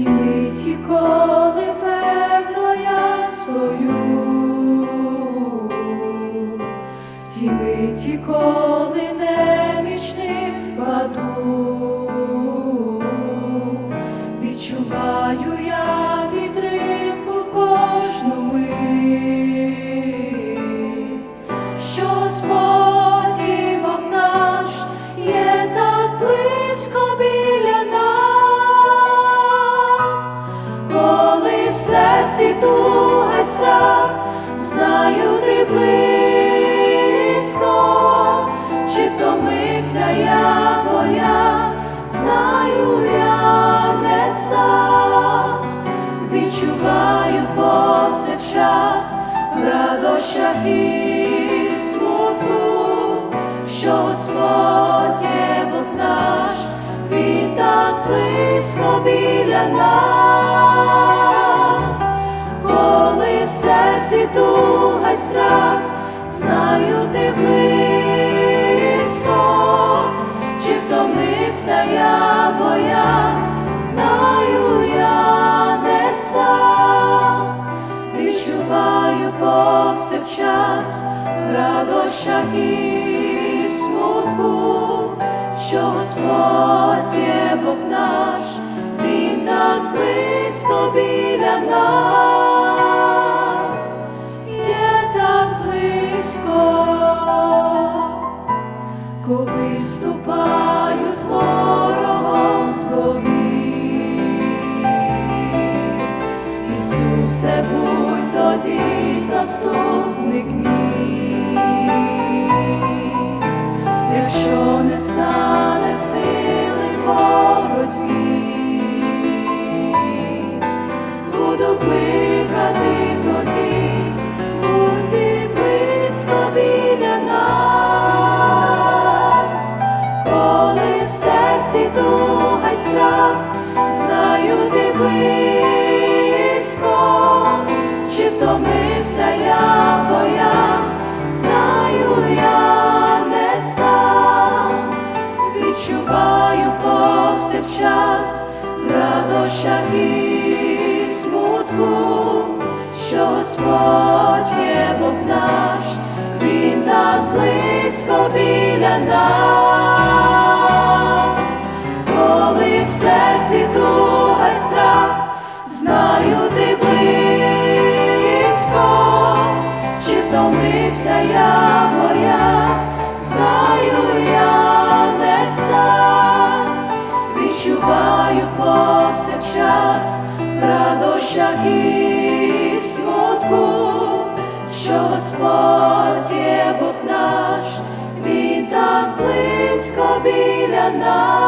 ті миті, коли певно я стою, в ті миті, коли немічним паду, відчуваю я підтримку в кожну мить, що Господь Бог наш є так близько в серці туга страх, знаю ти близько, чи втомився я, бо я знаю я не сам, відчуваю повсякчас в радощах і смутку, що Господь є Бог наш, Він так близько біля нас, туга страх, знаю ти близько, чи втомився я, бо я знаю я не сам, відчуваю повсякчас в радощах і смутку, що Господь є Бог наш, Він так близько біля нас, коли ступаю з ворогом твоїм. Ісусе, будь тоді заступник мій, якщо не стане сили боротьбі, туга страх, знаю ти чи втомився я, бо знаю я не сам, відчуваю повсякчас радощах і смутку, що Господь є Бог наш, Він так близько біля нас, серці туга страх, знаю ти близько, чи втомився я, бо я знаю я не сам, відчуваю повсякчас в радощах і смутку, що Господь є Бог наш, Він так близько біля нас.